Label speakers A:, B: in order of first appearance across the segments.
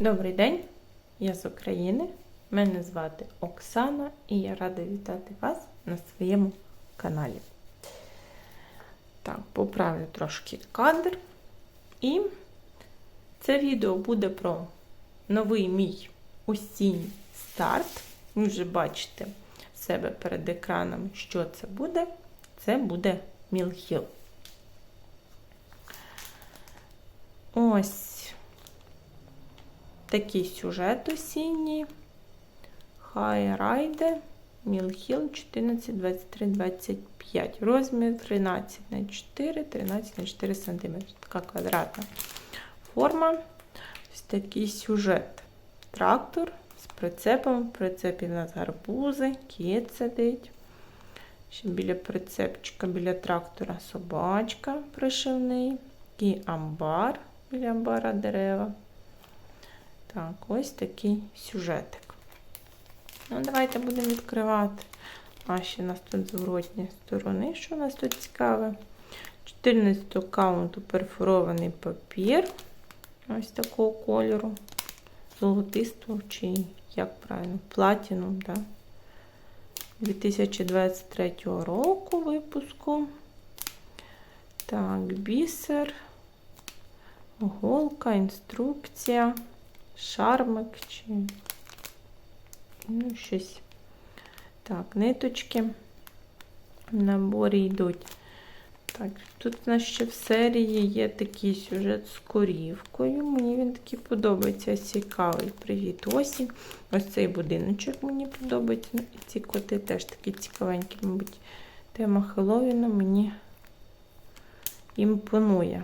A: Добрий день, я з України. Мене звати Оксана і я рада вітати вас на своєму каналі. Так, поправлю трошки кадр. І це відео буде про новий мій осінній старт. Ви вже бачите в себе перед екраном, що це буде. Це буде Мілхіл. Ось такий сюжет осінній. Хай райде Мілхіл 14, 23, 25. Розмір 13 на 4, 13 на 4 см. Така квадратна форма. Ось такий сюжет. Трактор з прицепом. В прицепі в нас гарбузи, кіт сидить. Ще біля прицепчика, біля трактора собачка пришивний. І амбар, біля амбара дерева. Так, ось такий сюжетик. Ну, давайте будемо відкривати. А ще у нас тут зворотні сторони. Що у нас тут цікаве? 14 каунту перфорований папір. Ось такого кольору. Золотистого, чи як правильно, платіном, так? 2023 року випуску. Так, бісер, голка, інструкція, шармик чи ну, щось. Так, ниточки в наборі йдуть. Так, тут у нас ще в серії є такий сюжет з корівкою. Мені він такий подобається, цікавий. Привіт, осінь. Ось цей будиночок мені подобається. Ну, і ці коти теж такі цікавенькі, мабуть, тема Хеллоуіна мені імпонує.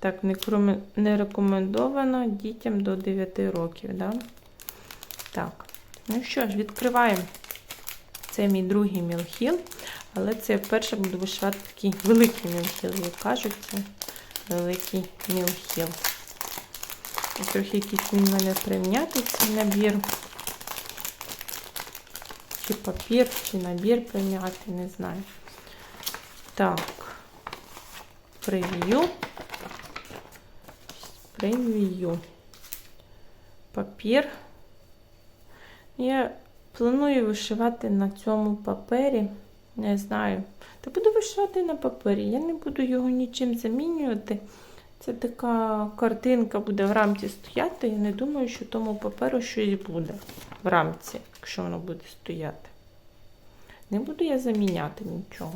A: Так, не рекомендовано дітям до 9 років. Да? Так, ну що ж, відкриваємо. Це мій другий мілхіл, але це я вперше буду вишивати такий великий мілхіл, як кажуть, це великий мілхіл. Трохи якийсь він мене прийнятий цей набір. Чи папір, чи набір прийняти, не знаю. Так, прев'ю. Прев'ю. Папір. Я планую вишивати на цьому папері. Не знаю. Та буду вишивати на папері. Я не буду його нічим замінювати. Це така картинка буде в рамці стояти. Я не думаю, що тому паперу щось буде в рамці, якщо воно буде стояти. Не буду я заміняти нічого.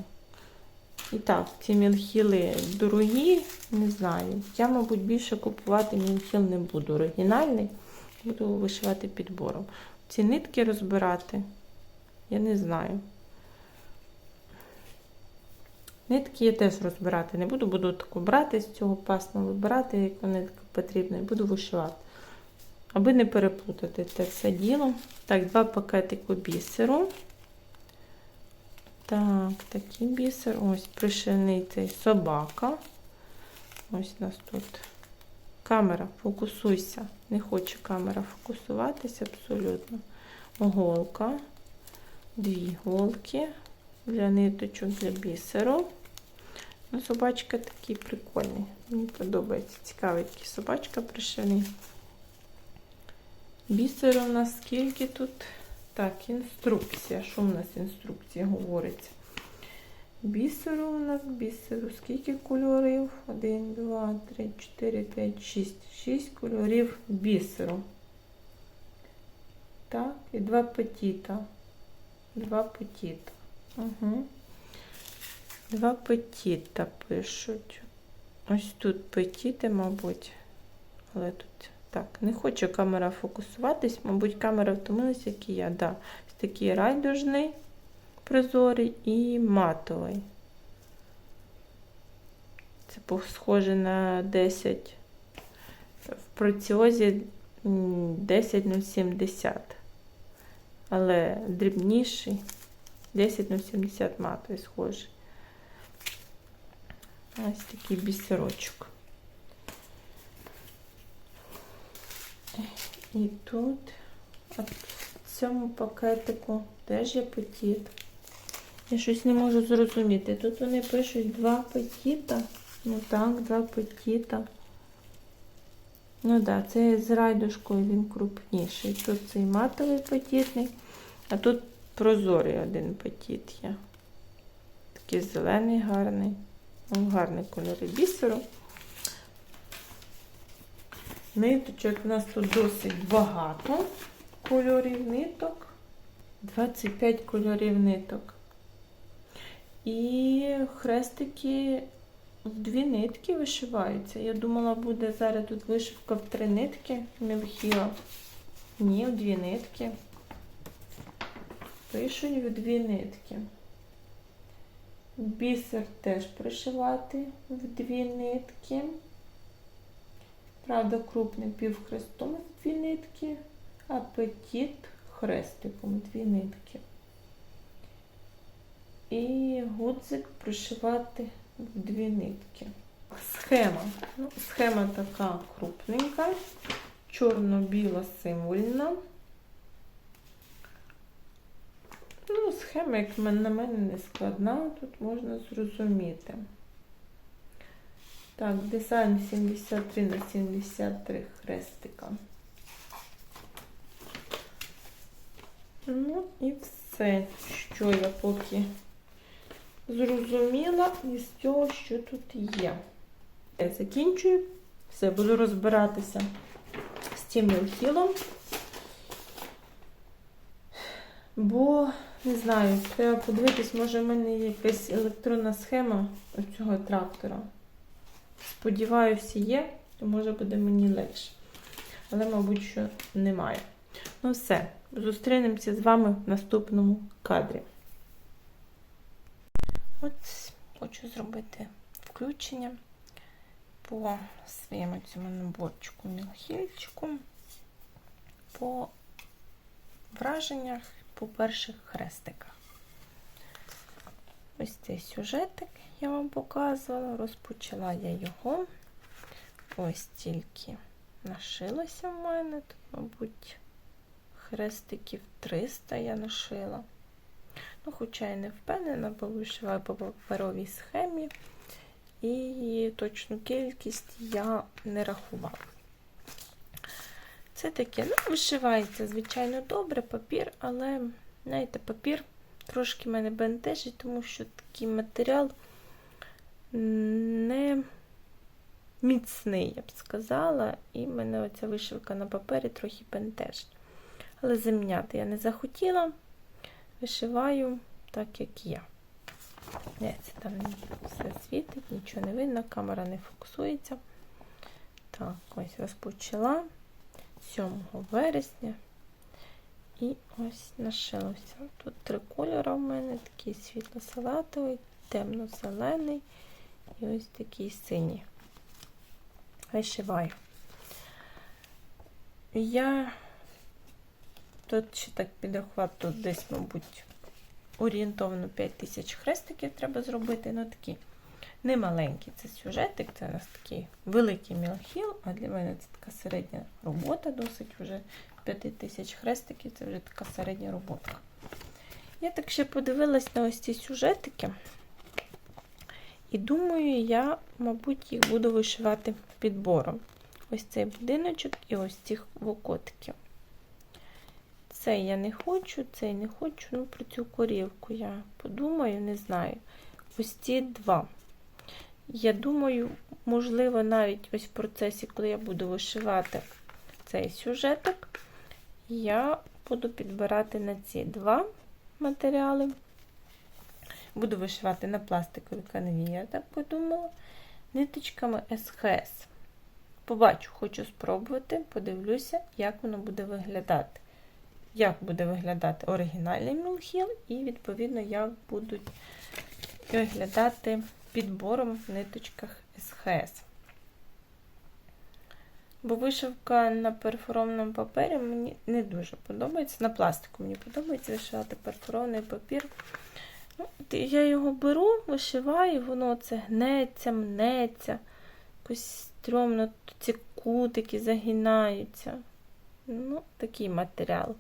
A: І так, ці мілхіли дорогі, не знаю. Я, мабуть, більше купувати мілхіл не буду. Оригінальний, буду вишивати підбором. Ці нитки розбирати, я не знаю. Нитки я теж розбирати не буду, буду таку брати з цього пасма, вибирати, як вони потрібно, і буду вишивати. Аби не переплутати це все діло. Так, два пакетики бісеру. Так, такий бісер. Ось пришивний цей собака. Ось нас тут камера, фокусуйся. Не хоче камера фокусуватися абсолютно. Голка, дві голки для ниточок для бісеру. Ну, Собачка такий прикольний. Мені подобається. Цікавий такий собачка пришивний. Бісеру у нас скільки тут? Так, інструкція. Що в нас інструкція говориться? Бісеру у нас бісеру. Скільки кольорів? 1, 2, 3, 4, 5, 6. 6 кольорів бісеру. Так, і два петіта. Два петіта. Угу. Два петіта пишуть. Ось тут петіти, мабуть. Але тут так, не хоче камера фокусуватись, мабуть, камера втомилась, як і я. Да. Ось такий райдужний, прозорий і матовий. Це схоже на 10. В проціозі 10,070. Але дрібніший. 10,070 матовий схожий. Ось такий бісерочок. І тут от в цьому пакетику теж є петіт. Я щось не можу зрозуміти. Тут вони пишуть два петіта. Ну так, два петіта. Ну так, да, це з райдушкою він крупніший. Тут цей матовий петітний, а тут прозорий один петіт є. Такий зелений, гарний. Гарний кольори бісеру. Ниточок у нас тут досить багато кольорів ниток. 25 кольорів ниток. І хрестики в дві нитки вишиваються. Я думала, буде зараз тут вишивка в три нитки мілхіла. Ні, в дві нитки. Пишуть в дві нитки. Бісер теж пришивати в дві нитки. Правда, крупний півхрестом дві нитки, а хрестиком дві нитки. І гудзик пришивати в дві нитки. Схема. Ну, схема така крупненька, чорно-біла символьна. Ну, схема, як на мене, не складна, тут можна зрозуміти. Так, дизайн 73 на 73 хрестика. Ну і все, що я поки зрозуміла із цього, що тут є. Я закінчую. Все, буду розбиратися з цим тілом. Бо, не знаю, треба подивитись, може в мене є якась електронна схема цього трактора. Сподіваюся, є, то може буде мені легше. Але, мабуть, що немає. Ну все, зустрінемося з вами в наступному кадрі. От хочу зробити включення по своєму цьому наборчику мілхільчику, по враженнях, по перших хрестиках. Ось цей сюжетик я вам показувала, розпочала я його. Ось тільки нашилося в мене, тут, мабуть, хрестиків 300 я нашила. Ну, хоча я не впевнена, бо вишиваю по паперовій схемі, і точну кількість я не рахувала. Це таке, ну, вишивається, звичайно, добре папір, але, знаєте, папір трошки мене бентежить, тому що такий матеріал не міцний, я б сказала, і мене оця вишивка на папері трохи бентежить. Але заміняти я не захотіла, вишиваю так, як є. Не, це там все світить, нічого не видно, камера не фокусується. Так, ось розпочала 7 вересня. І ось нашилося. Тут три кольори в мене: такий світло-салатовий, темно-зелений і ось такий синій. Вишиваю. Я тут ще так підрахував, тут десь, мабуть, орієнтовно 5 тисяч хрестиків треба зробити. Ну, такі немаленький це сюжетик, це у нас такий великий мілхіл, а для мене це така середня робота, досить вже 5 тисяч хрестиків, це вже така середня робота. Я так ще подивилась на ось ці сюжетики. І думаю, я, мабуть, їх буду вишивати підбором. Ось цей будиночок і ось цих вокотиків. Цей я не хочу, цей не хочу. Ну, про цю корівку я подумаю, не знаю. Ось ці два. Я думаю, можливо, навіть ось в процесі, коли я буду вишивати цей сюжетик, я буду підбирати на ці два матеріали. Буду вишивати на пластиковій канві, я так подумала, ниточками СХС. Побачу, хочу спробувати, подивлюся, як воно буде виглядати. Як буде виглядати оригінальний мілхіл, і, відповідно, як будуть виглядати підбором в ниточках СХС. Бо вишивка на перфорованому папері мені не дуже подобається. На пластику мені подобається вишивати перфорований папір. Ну, Я його беру, вишиваю, воно це гнеться, мнеться, якось стрьомно ці кутики загинаються. Ну, такий матеріал.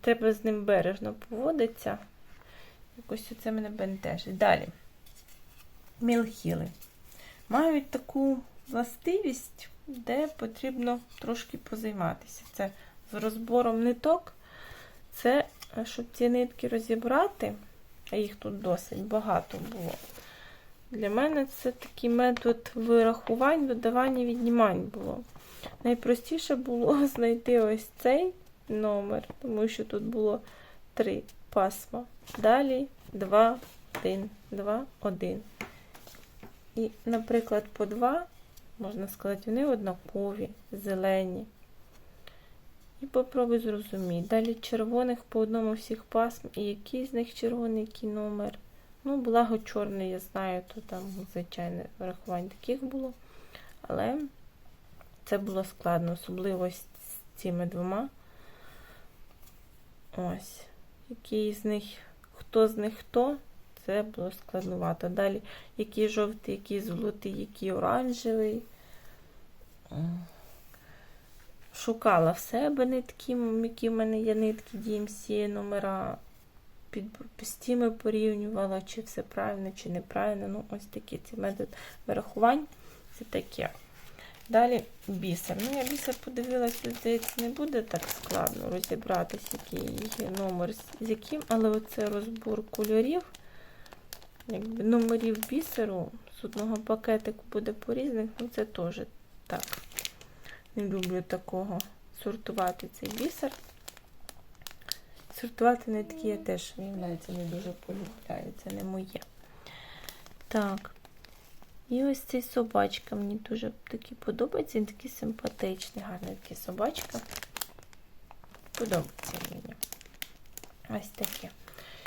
A: Треба з ним бережно поводитися. Якось це мене бентежить. Далі. Мілхіли. мають таку властивість, де потрібно трошки позайматися. Це з розбором ниток. Це, щоб ці нитки розібрати, а їх тут досить багато було. Для мене це такий метод вирахувань, додавання, віднімань було. Найпростіше було знайти ось цей номер, тому що тут було три пасма. Далі 2, 1, 2, 1. І, наприклад, по 2, можна сказати, вони однакові, зелені. І попробуй зрозуміти. Далі червоних по одному всіх пасм. І який з них червоний, який номер. Ну, благо чорний, я знаю, то там, звичайне, врахувань таких було. Але це було складно, особливо з цими двома. Ось. Який з них, хто з них хто, це було складновато. Далі, який жовтий, який золотий, який оранжевий. Шукала в себе нитки, які в мене є нитки DMC, номера. Під, тими порівнювала, чи все правильно, чи неправильно. Ну, ось такий цей метод вирахувань. Це таке. Далі бісер. Ну, я бісер подивилася, здається, не буде так складно розібратися, який є номер з яким, але оце розбор кольорів, якби номерів бісеру з одного пакетику буде по різних, ну це теж так. Не люблю такого сортувати цей бісер. Сортувати нитки я теж, виявляється, не дуже полюбляю, це не моє. Так. І ось цей собачка мені дуже таки подобається. Він такий симпатичний, гарний такий собачка. Подобається мені. Ось таке.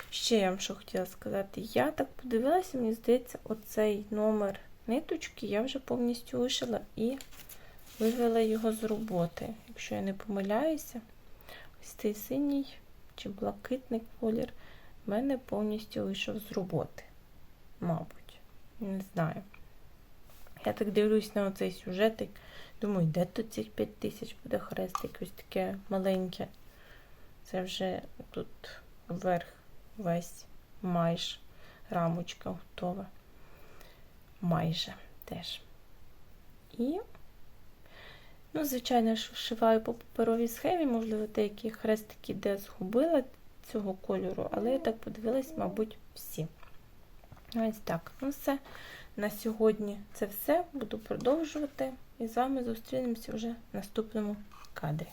A: Ще я вам що хотіла сказати. Я так подивилася, мені здається, оцей номер ниточки я вже повністю вишила і вивела його з роботи. Якщо я не помиляюся, ось цей синій чи блакитний колір в мене повністю вийшов з роботи. Мабуть, не знаю. Я так дивлюсь на оцей сюжетик. Думаю, де тут цих 5 тисяч буде хрестик, ось таке маленьке. Це вже тут вверх весь майже рамочка готова. Майже теж. І, ну, звичайно, я вшиваю по паперовій схемі, можливо, деякі хрестики де згубила цього кольору, але я так подивилась, мабуть, всі. Ось так. Ну, все. На сьогодні це все. Буду продовжувати. І з вами зустрінемося вже в наступному кадрі.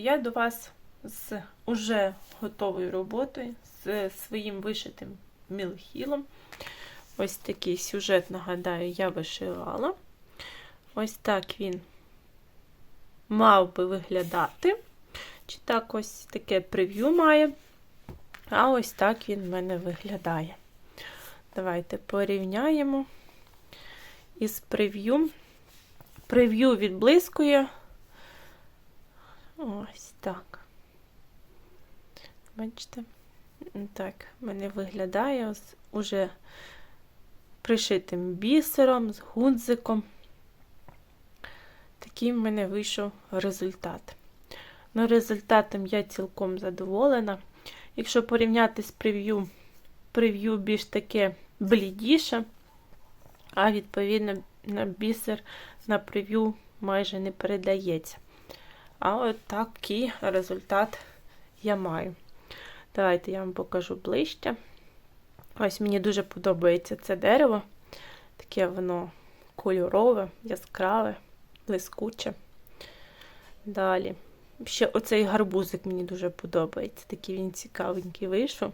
A: Я до вас з уже готовою роботою, з своїм вишитим мілхілом. Ось такий сюжет, нагадаю, я вишивала. Ось так він мав би виглядати. Чи так ось таке прев'ю має. А ось так він в мене виглядає. Давайте порівняємо із прев'ю. Прев'ю відблискує. Ось так. Бачите? Так, мене виглядає з уже пришитим бісером, з гудзиком. Такий в мене вийшов результат. Ну, результатом я цілком задоволена. Якщо порівняти з прев'ю, прев'ю більш таке блідіше, а відповідно на бісер на прев'ю майже не передається. А от такий результат я маю. Давайте я вам покажу ближче. Ось мені дуже подобається це дерево. Таке воно кольорове, яскраве, блискуче. Далі. Ще оцей гарбузик мені дуже подобається. Такий він цікавенький вийшов.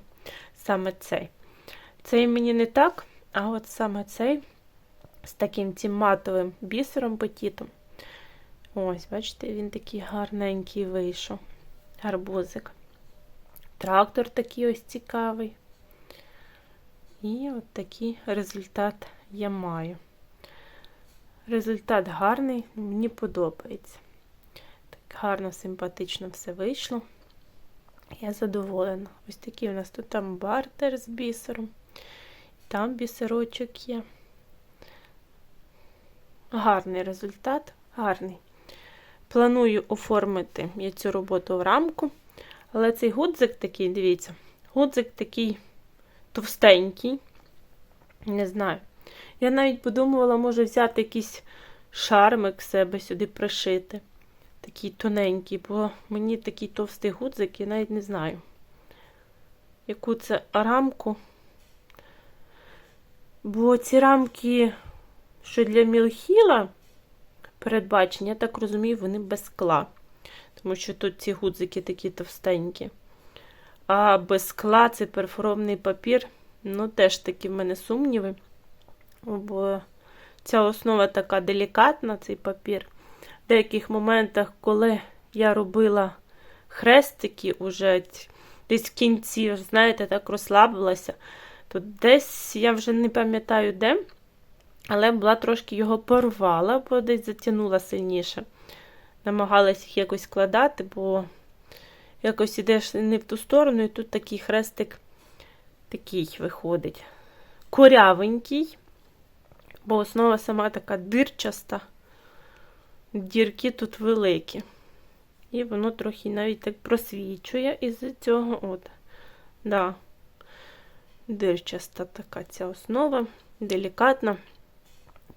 A: Саме цей. Цей мені не так, а от саме цей з таким цим матовим бісером петітом. Ось, бачите, він такий гарненький вийшов. Гарбузик. Трактор такий ось цікавий. І от такий результат я маю. Результат гарний, мені подобається. Так гарно, симпатично все вийшло. Я задоволена. Ось такий у нас тут там бартер з бісером. Там бісерочок є. Гарний результат, гарний. Планую оформити я цю роботу в рамку. Але цей гудзик такий, дивіться, гудзик такий товстенький. Не знаю. Я навіть подумувала, може взяти якийсь шармик себе сюди пришити. Такий тоненький, бо мені такий товстий гудзик, я навіть не знаю, яку це рамку. Бо ці рамки, що для мілхіла передбачені, я так розумію, вони без скла. Тому що тут ці гудзики такі товстенькі. А без скла це перфоромний папір. Ну, теж такі в мене сумніви. Бо ця основа така делікатна, цей папір. В деяких моментах, коли я робила хрестики, уже десь в кінці, знаєте, так розслабилася, то десь я вже не пам'ятаю де, але була трошки його порвала, бо десь затягнула сильніше. Намагалась їх якось складати, бо якось ідеш не в ту сторону, і тут такий хрестик такий виходить. Корявенький, бо основа сама така дирчаста. Дірки тут великі. І воно трохи навіть так просвічує із цього. от, да, Дирчаста така ця основа, делікатна.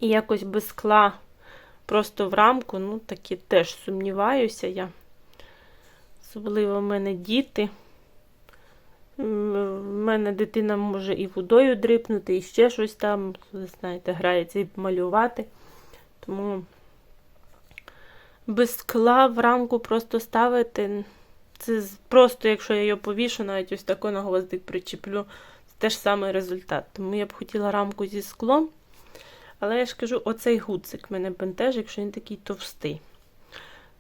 A: І якось без скла просто в рамку, ну, таки теж сумніваюся я. Особливо в мене діти. В мене дитина може і водою дрипнути, і ще щось там, знаєте, грається і малювати. Тому без скла в рамку просто ставити. Це просто, якщо я його повішу, навіть ось тако на гвоздик причеплю, це теж самий результат. Тому я б хотіла рамку зі склом. Але я ж кажу, оцей гудзик мене бентежить, якщо він такий товстий.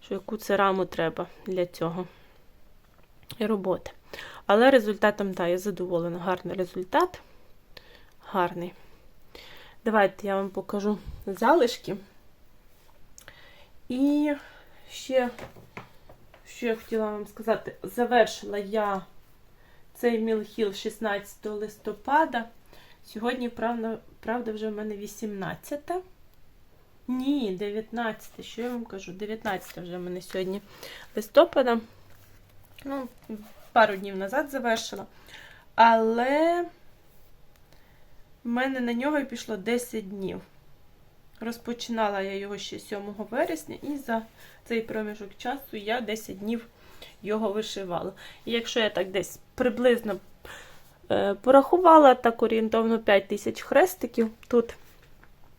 A: Що яку це раму треба для цього і роботи. Але результатом, так, я задоволена. Гарний результат. Гарний. Давайте я вам покажу залишки. І ще, що я хотіла вам сказати, завершила я цей мілхіл 16 листопада. Сьогодні, правда, правда, вже в мене 18. Ні, 19. Що я вам кажу? 19 вже в мене сьогодні листопада. Ну, пару днів назад завершила. Але в мене на нього пішло 10 днів. Розпочинала я його ще 7 вересня, і за цей проміжок часу я 10 днів його вишивала. І якщо я так десь приблизно порахувала, так орієнтовно 5 тисяч хрестиків тут,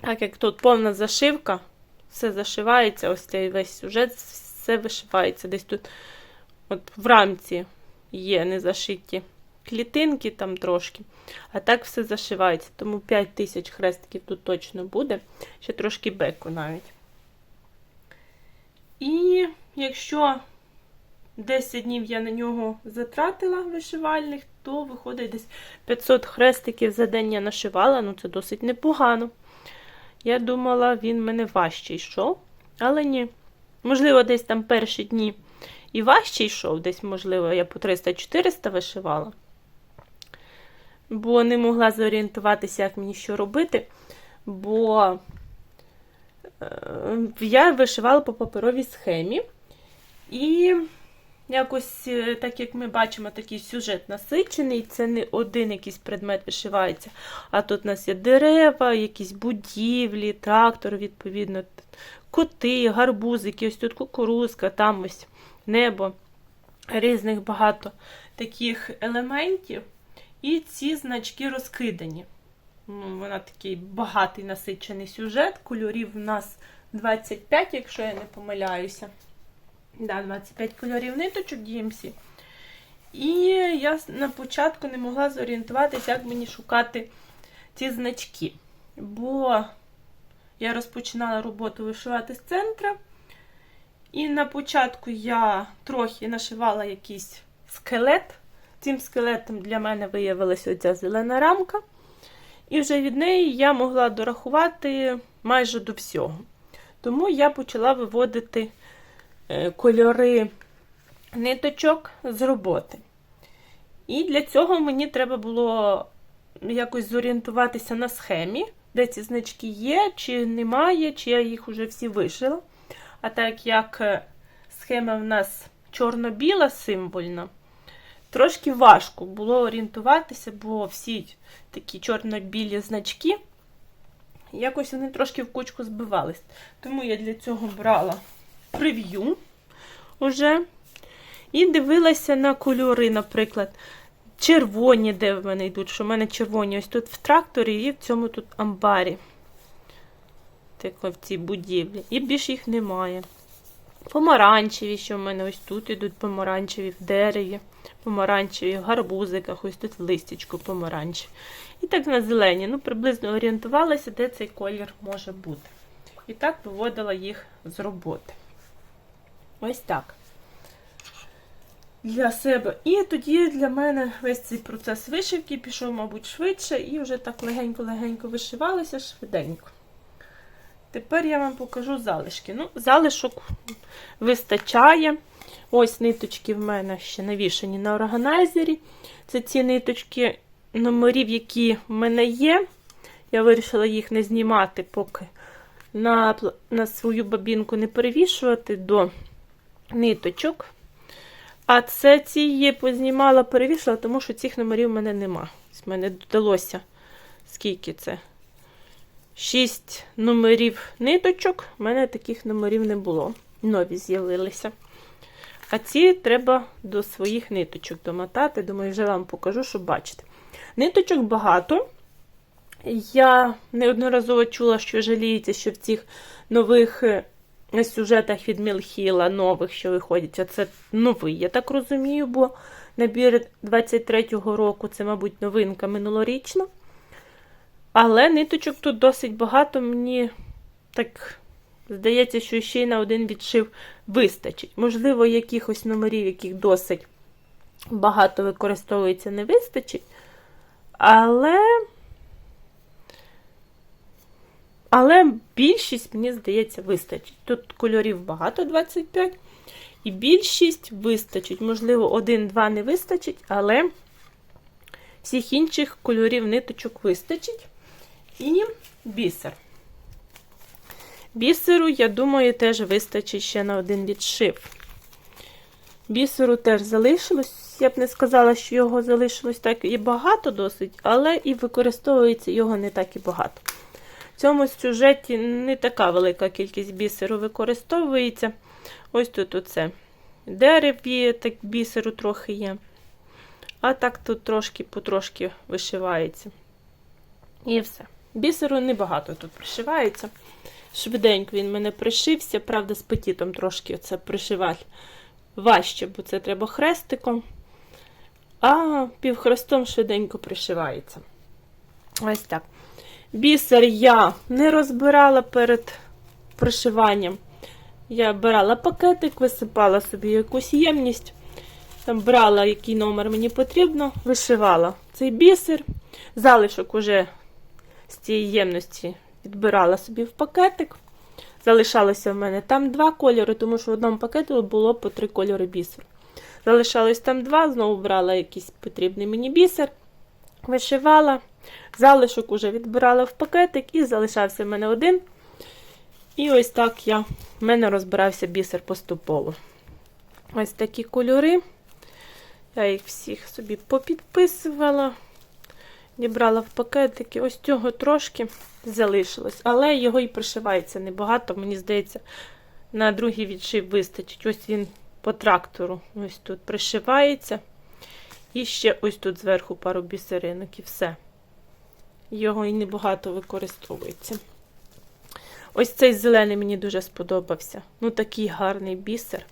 A: так як тут повна зашивка, все зашивається, ось цей весь сюжет, все вишивається. Десь тут от в рамці є незашиті клітинки там трошки. А так все зашивається. Тому 5 тисяч хрестиків тут точно буде. Ще трошки беку навіть. І якщо 10 днів я на нього затратила вишивальних, то виходить десь 500 хрестиків за день я нашивала. Ну, це досить непогано. Я думала, він мене важче йшов, але ні. Можливо, десь там перші дні і важче йшов, десь, можливо, я по 300-400 вишивала бо не могла зорієнтуватися, як мені що робити. Бо е, я вишивала по паперовій схемі. І якось, е, так як ми бачимо, такий сюжет насичений, це не один якийсь предмет вишивається. А тут у нас є дерева, якісь будівлі, трактор, відповідно, коти, гарбузики, ось тут кукурузка, там ось небо. Різних багато таких елементів. І ці значки розкидані. Ну, вона такий багатий насичений сюжет. Кольорів в нас 25, якщо я не помиляюся. Да, 25 кольорів ниточок DMC. І я на початку не могла зорієнтуватися, як мені шукати ці значки. Бо я розпочинала роботу вишивати з центра. І на початку я трохи нашивала якийсь скелет. Цим скелетом для мене виявилася оця зелена рамка. І вже від неї я могла дорахувати майже до всього. Тому я почала виводити кольори ниточок з роботи. І для цього мені треба було якось зорієнтуватися на схемі, де ці значки є, чи немає, чи я їх вже всі вишила. А так як е, схема в нас чорно-біла символьна, трошки важко було орієнтуватися, бо всі такі чорно-білі значки, якось вони трошки в кучку збивались. Тому я для цього брала прев'ю уже і дивилася на кольори, наприклад, червоні, де в мене йдуть, що в мене червоні ось тут в тракторі і в цьому тут амбарі. Так, в цій будівлі. І більш їх немає. Помаранчеві, що в мене ось тут ідуть помаранчеві в дереві, помаранчеві в гарбузиках, ось тут в листячку помаранчеві. І так на зелені. Ну, приблизно орієнтувалася, де цей колір може бути. І так виводила їх з роботи. Ось так. Для себе. І тоді для мене весь цей процес вишивки пішов, мабуть, швидше, і вже так легенько-легенько вишивалося швиденько. Тепер я вам покажу залишки. Ну, залишок вистачає. Ось ниточки в мене ще навішані на органайзері. Це ці ниточки номерів, які в мене є. Я вирішила їх не знімати, поки на, на свою бабінку не перевішувати до ниточок. А це ці є познімала, перевішала, тому що цих номерів в мене нема. Ось мене додалося, скільки це? Шість номерів ниточок. У мене таких номерів не було. Нові з'явилися. А ці треба до своїх ниточок домотати. Думаю, вже вам покажу, щоб бачите. Ниточок багато. Я неодноразово чула, що жаліється, що в цих нових е, сюжетах від Мілхіла, нових, що виходять, а це новий, я так розумію, бо набір 23-го року це, мабуть, новинка минулорічна. Але ниточок тут досить багато. Мені так здається, що ще й на один відшив вистачить. Можливо, якихось номерів, яких досить багато використовується, не вистачить. Але. Але більшість, мені здається, вистачить. Тут кольорів багато 25. І більшість вистачить. Можливо, один-два не вистачить, але всіх інших кольорів ниточок вистачить. І бісер. Бісеру, я думаю, теж вистачить ще на один відшив. Бісеру теж залишилось. Я б не сказала, що його залишилось так і багато досить, але і використовується його не так і багато. Цьому сюжеті не така велика кількість бісеру використовується. Ось тут оце дерев так бісеру трохи є. А так тут трошки потрошки вишивається. І все. Бісеру небагато тут пришивається. Швиденько він мене пришився. Правда, з петітом трошки це пришивати важче, бо це треба хрестиком. А півхрестом швиденько пришивається. Ось так. Бісер я не розбирала перед пришиванням. Я брала пакетик, висипала собі якусь ємність, там брала, який номер мені потрібно, вишивала цей бісер. Залишок уже з цієї ємності відбирала собі в пакетик. Залишалося в мене там два кольори, тому що в одному пакету було по три кольори бісеру. Залишалось там два, знову брала якийсь потрібний мені бісер, вишивала. Залишок уже відбирала в пакетик і залишався в мене один. І ось так я, в мене розбирався бісер поступово. Ось такі кольори. Я їх всіх собі попідписувала. Дібрала в пакетики. Ось цього трошки залишилось. Але його і пришивається небагато. Мені здається, на другий відшив вистачить. Ось він по трактору. Ось тут пришивається. І ще ось тут зверху пару бісеринок і все. Його і небагато використовується. Ось цей зелений мені дуже сподобався. Ну, такий гарний бісер.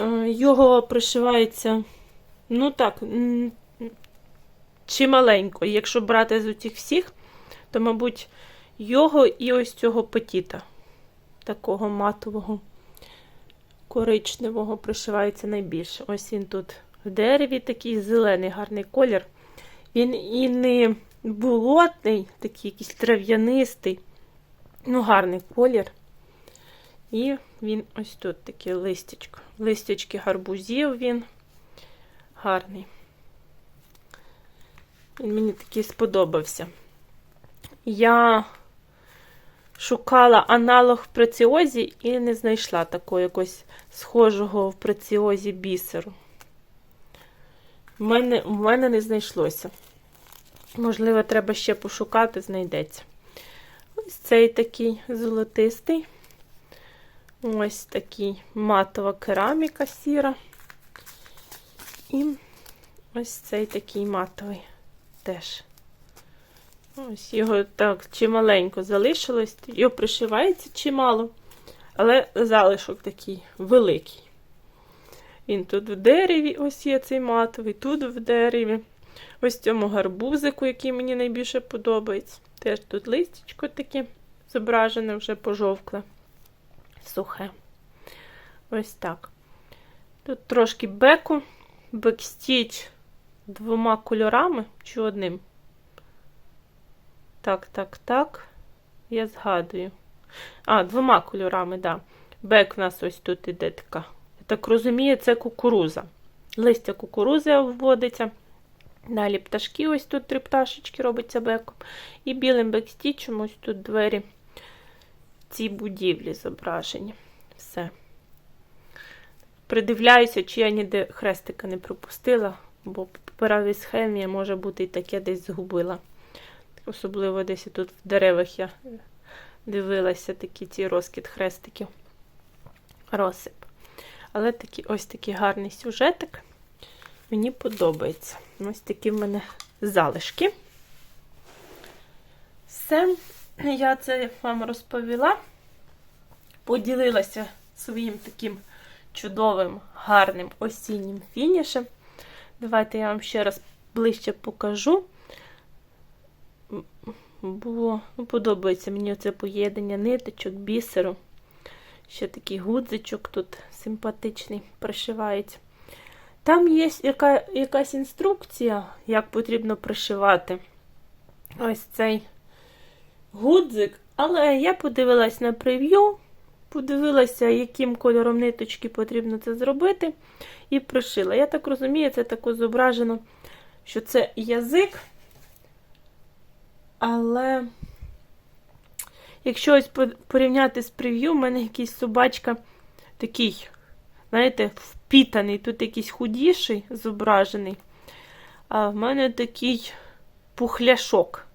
A: Е, Його пришивається, ну так, чималенько. Якщо брати з усіх всіх, то, мабуть, його і ось цього петіта, такого матового, коричневого, пришивається найбільше. Ось він тут в дереві такий зелений гарний колір. Він і не болотний, такий якийсь трав'янистий. Ну, гарний колір. І він ось тут таке листячко. Листячки гарбузів він гарний. Він мені такий сподобався. Я шукала аналог в преціозі і не знайшла такого якось схожого в преціозі бісеру. У мене, у мене не знайшлося. Можливо, треба ще пошукати, знайдеться. Ось цей такий золотистий. Ось такий матова кераміка сіра. І ось цей такий матовий теж. Ось його так чималенько залишилось. Його пришивається чимало, але залишок такий великий. Він тут в дереві, ось є цей матовий, тут в дереві. Ось цьому гарбузику, який мені найбільше подобається. Теж тут листячко таке зображене, вже пожовкле, сухе. Ось так. Тут трошки беку, бекстіч двома кольорами чи одним. Так, так, так. Я згадую. А, двома кольорами, так. Да. Бек у нас ось тут іде така. Я так розумію, це кукуруза. Листя кукурузи вводиться. Далі пташки, ось тут три пташечки робиться беком. І білим бекстічем ось тут двері ці будівлі зображені. Все. Придивляюся, чи я ніде хрестика не пропустила, бо по паперовій схемі може бути і таке десь згубила. Особливо десь тут в деревах я дивилася такі ці розкид хрестиків. Розсип. Але такі, ось такий гарний сюжетик. Мені подобається. Ось такі в мене залишки. Все, я це вам розповіла. Поділилася своїм таким чудовим, гарним осіннім фінішем. Давайте я вам ще раз ближче покажу. Бо ну, подобається мені це поєднання ниточок, бісеру. Ще такий гудзичок тут симпатичний пришивається. Там є яка, якась інструкція, як потрібно пришивати ось цей гудзик. Але я подивилась на прев'ю, подивилася, яким кольором ниточки потрібно це зробити, і пришила. Я так розумію, це тако зображено, що це язик. Але, якщо ось порівняти з прев'ю, в мене якийсь собачка такий, знаєте, впітаний, тут якийсь худіший зображений, а в мене такий пухляшок.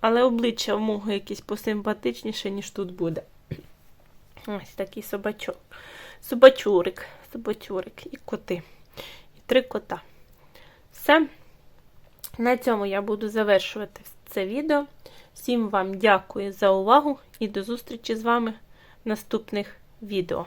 A: Але обличчя в мого якесь посимпатичніше, ніж тут буде. Ось такий собачок. Собачурик, собачурик і коти. І три кота. Все. На цьому я буду завершувати це відео. Всім вам дякую за увагу і до зустрічі з вами в наступних відео.